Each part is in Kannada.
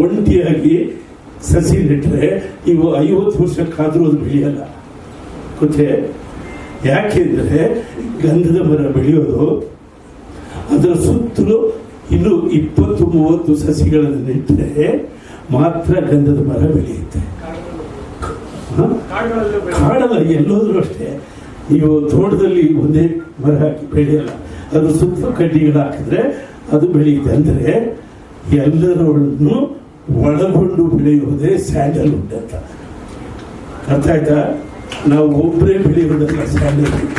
ಒಂಟಿಯಾಗಿ ಸಸಿ ನೆಟ್ಟರೆ ಇವು ಐವತ್ತು ವರ್ಷಕ್ಕಾದರೂ ಅದು ಬೆಳೆಯಲ್ಲ. ಗೊತ್ತೇ ಯಾಕೆಂದರೆ ಗಂಧದ ಮರ ಬೆಳೆಯೋದು, ಅದರ ಸುತ್ತಲೂ ಇನ್ನು ಇಪ್ಪತ್ತು ಮೂವತ್ತು ಸಸಿಗಳನ್ನು ನೆಟ್ಟರೆ ಮಾತ್ರ ಗಂಧದ ಮರ ಬೆಳೆಯುತ್ತೆ? ಕಾಡಲ್ಲ, ಎಲ್ಲೋದ್ರೂ ಅಷ್ಟೇ. ನೀವು ತೋಟದಲ್ಲಿ ಒಂದೇ ಮರ ಹಾಕಿ ಬೆಳೆಯಲ್ಲ, ಅದು ಸುತ್ತ ಕಡ್ಡಿಗಳು ಹಾಕಿದ್ರೆ ಅದು ಬೆಳೆಯುತ್ತೆ. ಅಂದರೆ ಎಲ್ಲರನ್ನು ಒಳಗೊಂಡು ಬೆಳೆಯುವುದೇ ಸ್ಯಾಂಡಲ್ವುಡ್ ಅಂತ. ಅರ್ಥ ಆಯ್ತಾ? ನಾವು ಒಬ್ಬರೇ ಬೆಳೆಯುವುದಲ್ಲ ಸ್ಯಾಂಡಲ್ವುಡ್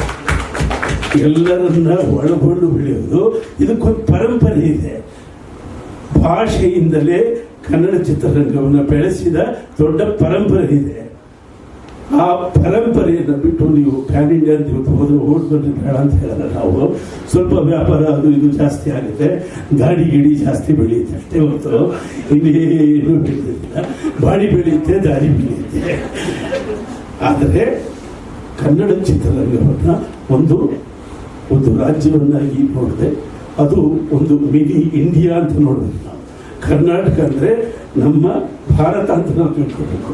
ಎಲ್ಲರನ್ನ ಒಳಗೊಂಡು ಬೆಳೆಯುವುದು. ಇದಕ್ಕೊಂದು ಪರಂಪರೆ ಇದೆ. ಭಾಷೆಯಿಂದಲೇ ಕನ್ನಡ ಚಿತ್ರರಂಗವನ್ನು ಬೆಳೆಸಿದ ದೊಡ್ಡ ಪರಂಪರೆ ಇದೆ. ಆ ಪರಂಪರೆಯನ್ನು ಬಿಟ್ಟು ನೀವು ಪ್ಯಾನ್ ಇಂಡಿಯಾ ಅಂತ ಇವತ್ತು ಹೋದ್ರೆ ಓಟ್ ಬಂದ್ರೆ ಬೇಡ ಅಂತ ಹೇಳಲ್ಲ ನಾವು. ಸ್ವಲ್ಪ ವ್ಯಾಪಾರ ಅದು ಇದು ಜಾಸ್ತಿ ಆಗುತ್ತೆ. ಗಾಡಿ ಗಿಡಿ ಜಾಸ್ತಿ ಬೆಳೆಯುತ್ತೆ ಅಷ್ಟೇ ಹೊತ್ತು ಇನ್ನೇನು ಬಾಡಿ ಬೆಳೆಯುತ್ತೆ, ದಾರಿ ಬೆಳೆಯುತ್ತೆ. ಆದರೆ ಕನ್ನಡ ಚಿತ್ರರಂಗವನ್ನು ಒಂದು ಒಂದು ರಾಜ್ಯವನ್ನಾಗಿ ನೋಡಿದೆ, ಅದು ಒಂದು ಮಿನಿ ಇಂಡಿಯಾ ಅಂತ ನೋಡೋದು ನಾವು. ಕರ್ನಾಟಕ ಅಂದರೆ ನಮ್ಮ ಭಾರತ ಅಂತ ನಾವು ತಿಳ್ಕೋಬೇಕು.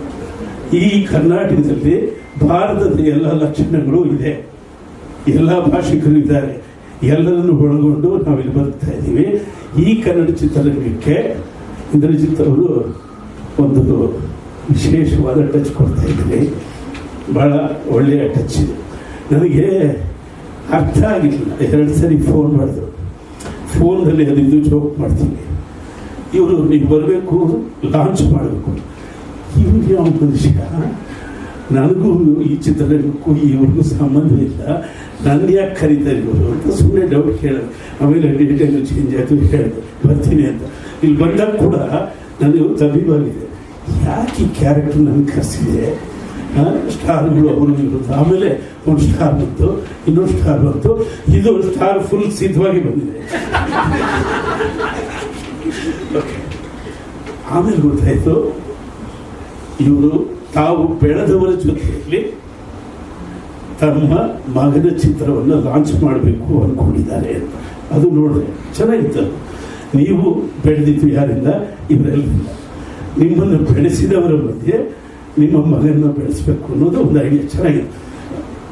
ಈ ಕರ್ನಾಟಕದಲ್ಲಿ ಭಾರತದ ಎಲ್ಲ ಲಕ್ಷಣಗಳು ಇದೆ. ಎಲ್ಲ ಭಾಷಿಕರು ಇದ್ದಾರೆ. ಎಲ್ಲರನ್ನು ಒಳಗೊಂಡು ನಾವಿಲ್ಲಿ ಬದುಕ್ತಾ ಇದ್ದೀವಿ. ಈ ಕನ್ನಡ ಚಿತ್ರರಂಗಕ್ಕೆ ಇಂದ್ರಜಿತ್ ಅವರು ಒಂದು ವಿಶೇಷವಾದ ಟಚ್ ಕೊಡ್ತಾ ಇದ್ದೀನಿ ಬಹಳ ಒಳ್ಳೆಯ ಟಚ್ ಇದೆ. ನನಗೆ ಅರ್ಥ ಆಗಿಲ್ಲ. ಎರಡು ಸರಿ ಫೋನ್ ಮಾಡಿದ್ರು. ಫೋನಲ್ಲಿ ಅದಿದ್ದು ಜೋಕ್ ಮಾಡ್ತೀನಿ. ಇವರು, ನೀವು ಬರಬೇಕು ಲಾಂಚ್ ಮಾಡಬೇಕು. ಇವ್ರು ಯಾವ ವಿಷಯ ನನಗೂ ಈ ಚಿತ್ರರಂಗಕ್ಕೂ ಇವ್ರಿಗೂ ಇಲ್ಲ. ನನಗೆ ಯಾಕೆ ಕರೀತಾರೆ ಇವರು ಅಂತ ಸುಮ್ಮನೆ ಡೌಟ್ ಕೇಳಿದೆ. ಆಮೇಲೆ ಡೀಟೇಲ್ ಚೇಂಜ್ ಆಯಿತು ಹೇಳಿದೆ. ಬರ್ತೀನಿ ಅಂತ. ಇಲ್ಲಿ ಬಂದಾಗ ಕೂಡ ನನಗೆ ಅಭಿಮಾನಿದೆ ಯಾಕೆ ಈ ಕ್ಯಾರೆಕ್ಟರ್ ನನಗೆ ಕರೆಸಿದೆ? ಸ್ಟಾರ್ಗಳು ಅವರು ಇರೋದು. ಆಮೇಲೆ ಒಂದು ಸ್ಟಾರ್ ಬಂತು, ಇನ್ನೊಂದು ಸ್ಟಾರ್ ಬಂತು. ಇದು ಸ್ಟಾರ್ ಫುಲ್ ಸಿದ್ಧವಾಗಿ ಬಂದಿದೆ. ಆಮೇಲೆ ಗೊತ್ತಾಯ್ತು ಇವರು ತಾವು ಬೆಳೆದವರ ಜೊತೆಯಲ್ಲಿ ತಮ್ಮ ಮಗನ ಚಿತ್ರವನ್ನು ಲಾಂಚ್ ಮಾಡಬೇಕು ಅಂದ್ಕೊಂಡಿದ್ದಾರೆ ಅಂತ. ಅದು ನೋಡಿದೆ ಚೆನ್ನಾಗಿತ್ತು. ಅದು. ನೀವು ಬೆಳೆದಿದ್ದು ಯಾರಿಂದ? ಇವರೆಲ್ಲರಿಂದ ನಿಮ್ಮನ್ನು ಬೆಳೆಸಿದವರ ಮಧ್ಯೆ ನಿಮ್ಮ ಮಗನ ಬೆಳೆಸಬೇಕು ಅನ್ನೋದು ಒಂದು ಐಡಿಯಾ ಚೆನ್ನಾಗಿತ್ತು.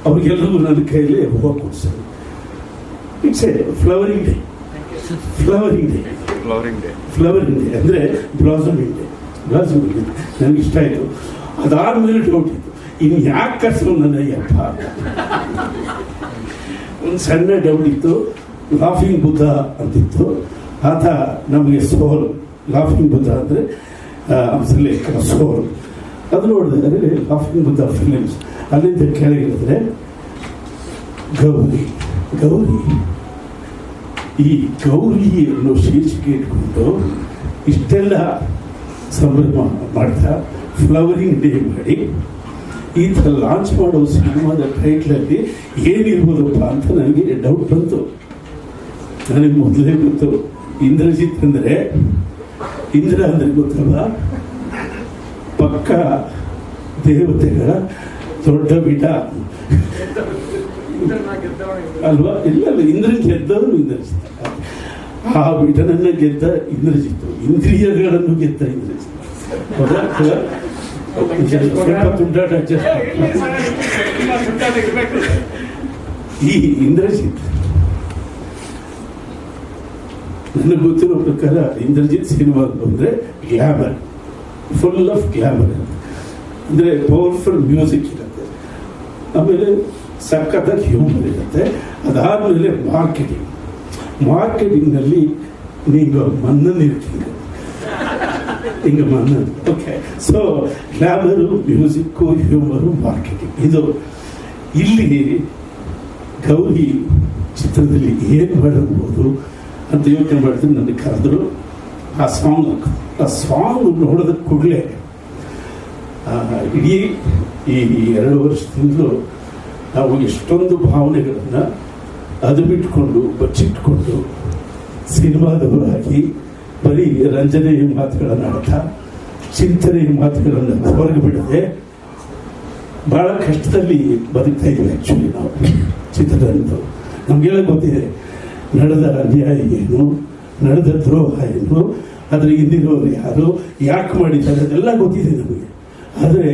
ಅವರಿಗೆಲ್ಲರಿಗೂ ನನ್ನ ಕೈಯಲ್ಲಿ ಹೂವು ಕೊಡ್ಸೋದು. It's a flowering day flowering day flowering day flowering day ಅಂದರೆ ಬ್ಲಾಸಮಿಂಗ್ ಡೇ ನನಗೆ ಇಷ್ಟ ಆಯಿತು. ಅದಾದ್ಮೇಲೆ ಡೌಟ್ ಇತ್ತು. ಇನ್ನು ಯಾಕೆ ಕರ್ಸೋ ನನ್ನ ಯಪ್ಪ ಒಂದು ಸಣ್ಣ ಡೌಟ್ ಇತ್ತು. ಲಾಫಿಂಗ್ ಬುದ್ಧ ಅಂತಿತ್ತು. ಆತ ನಮಗೆ ಸೋಲ್. ಲಾಫಿಂಗ್ ಬುದ್ಧ ಅಂದರೆ ಹಂಸಲೇಖ ಸೋಲ್. ಅದು ನೋಡಿದ್ರೆ ಲಾಫಿಂಗ್ ಬುದ್ಧ ಫಿಲಿಮ್ಸ್ ಅಲ್ಲಿಂದ ಕೆಳಗಿಳಿದ್ರೆ ಗೌರಿ ಗೌರಿ, ಈ ಗೌರಿ ಅನ್ನೋ ಶೀರ್ಷಿಕೆ ಇಟ್ಕೊಂಡು ಇಷ್ಟೆಲ್ಲ ಸಂಭ್ರಮ ಮಾಡ್ತಾ ಫ್ಲವರಿಂಗ್ ಡೇ ಮಾಡಿ ಈ ಥರ ಲಾಂಚ್ ಮಾಡೋ ಸಿನಿಮಾದ ಟೈಟ್ಲಲ್ಲಿ ಏನಿರ್ಬೋದಪ್ಪ ಅಂತ ನನಗೆ ಡೌಟ್ ಬಂತು. ನನಗೆ ಮೊದಲೇ ಗೊತ್ತು. ಇಂದ್ರಜಿತ್ ಅಂದರೆ ಇಂದ್ರ ಅಂದರೆ ಗೊತ್ತಲ್ಲ ಪಕ್ಕ ದೇವತೆಗಳ ದೊಡ್ಡ ಬಿಡ ಅಲ್ವಾ? ಇಲ್ಲ ಇಲ್ಲ ಇಂದ್ರನ್ ಗೆದ್ದವರು ಇಂದ್ರಜಿತ್. ಆ ಬಿಟನನ್ನ ಗೆದ್ದ ಇಂದ್ರಜಿತ್ತು ಇಂದ್ರಿಯಗಳನ್ನು ಗೆದ್ದ ಇಂದ್ರಜಿತ್. ಹೌದಾ? ಹೌದಾ? ಸ್ವಲ್ಪ ತುಂಟಾಟ. ಈ ಇಂದ್ರಜಿತ್. ನನಗೆ ಗೊತ್ತಿರೋ ಪ್ರಕಾರ ಇಂದ್ರಜಿತ್ ಸಿನಿಮಾ ಅಂದರೆ ಗ್ಲಾಮರ್ ಫುಲ್ ಆಫ್ ಗ್ಲಾಮರ್ ಅಂದರೆ ಪವರ್ಫುಲ್ ಮ್ಯೂಸಿಕ್ ಇರುತ್ತೆ. ಆಮೇಲೆ ಸಖತ್ತಾಗಿ ಹ್ಯೂಮರ್ ಇರುತ್ತೆ. ಅದಾದಮೇಲೆ ಮಾರ್ಕೆಟಿಂಗ್ ಮಾರ್ಕೆಟಿಂಗ್ನಲ್ಲಿ ನೀವು ಮನ್ನನ್ ಇರ್ತೀನಿ ಹಿಂಗೆ Mannan okay so glamour music humour marketing ಇದು ಇಲ್ಲಿ ಗೌರಿ ಚಿತ್ರದಲ್ಲಿ ಏನು ಮಾಡಬಹುದು ಅಂತ ಯೋಚನೆ ಮಾಡಿದ್ರೆ ನನಗೆ ಕರೆದ್ರು ಆ ಸಾಂಗ್ ಆ ಸಾಂಗ್ ನೋಡಿದ ಕೂಡಲೇ ಇಡೀ ಈ ಎರಡು ವರ್ಷದಿಂದಲೂ ನಾವು ಎಷ್ಟೊಂದು ಭಾವನೆಗಳನ್ನು ಅದು ಬಿಟ್ಕೊಂಡು ಬಚ್ಚಿಟ್ಕೊಂಡು ಸಿನಿಮಾದವರಾಗಿ ಬರೀ ರಂಜನೆಯ ಮಾತುಗಳನ್ನು ಆಡ್ತಾ ಚಿಂತನೆಯ ಮಾತುಗಳನ್ನು ಹೊರಗೆ ಬಿಡದೆ ಬಹಳ ಕಷ್ಟದಲ್ಲಿ ಬದುಕ್ತಾ ಇದ್ದೀವಿ ಆ್ಯಕ್ಚುಲಿ ನಾವು. ಚಿತ್ರರಂಗದವರು. ನಮಗೆಲ್ಲ ಗೊತ್ತಿದೆ, ನಡೆದ ಅನ್ಯಾಯ ಏನು, ನಡೆದ ದ್ರೋಹ ಏನು ಅದರ ಹಿಂದಿರೋರು ಯಾರು, ಯಾಕೆ ಮಾಡಿದ್ದಾರೆ ಅದೆಲ್ಲ ಗೊತ್ತಿದೆ ನಮಗೆ. ಆದರೆ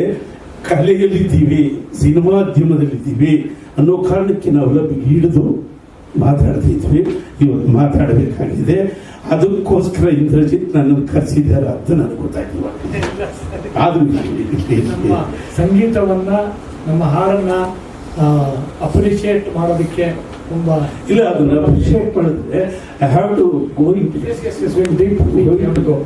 ಕಲೆಯಲ್ಲಿದ್ದೀವಿ ಸಿನಿಮಾದ್ಯಮದಲ್ಲಿದ್ದೀವಿ ಅನ್ನೋ ಕಾರಣಕ್ಕೆ ನಾವೆಲ್ಲ ಹಿಡಿದು ಮಾತಾಡ್ತಿದ್ವಿ. ಇವತ್ತು ಮಾತಾಡಬೇಕಾಗಿದೆ. ಅದಕ್ಕೋಸ್ಕರ ಇಂದ್ರಜಿತ್ ನನ್ನನ್ನು ಕರೆಸಿದ್ದಾರೆ ಅಂತ ನನಗೆ ಗೊತ್ತಾಗಿಲ್ಲ ಆದ್ರೂ ಸಂಗೀತವನ್ನ ನಮ್ಮ ಹಾಡನ್ನ ಅಪ್ರಿಷಿಯೇಟ್ ಮಾಡೋದಕ್ಕೆ ತುಂಬಾ ಇಲ್ಲ ಅದನ್ನ ಅಪ್ರಿಷಿಯೇಟ್ ಮಾಡಿದ್ರೆ ಐ ಹ್ಯಾವ್ ಟು ಗೋ